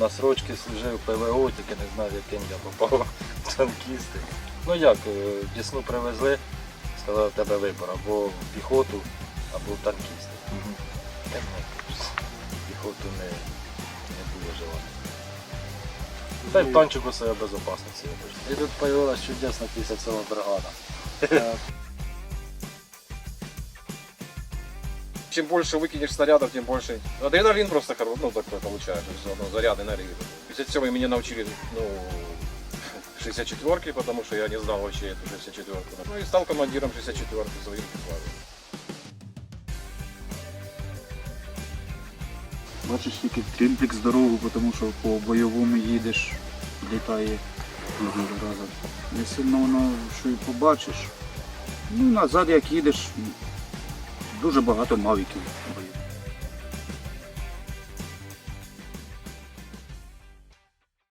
на срочки служив ПВО, тільки не знав, яким я попав в танкісти. Ну як, е, Десну привезли, сказали, в тебе вибор або в піхоту, або в танкісти. Я ні, піхоту не, не було желання. Та й в танчику себе безопасності. І тут появилась чудесна 57 бригада. Чем больше выкинешь снарядов, тем больше адреналин просто хоро- ну, такой получаешь, то есть, ну, заряд энергии. 57 меня научили, ну, 64 потому что я не знал вообще эту 64 Ну и стал командиром 64 своим славе. Бачиш тільки трімплік з дорогу, тому що по бойовому їдеш, літає разом. Не сильно воно що і побачиш. Ну, назад як їдеш, дуже багато мавіків.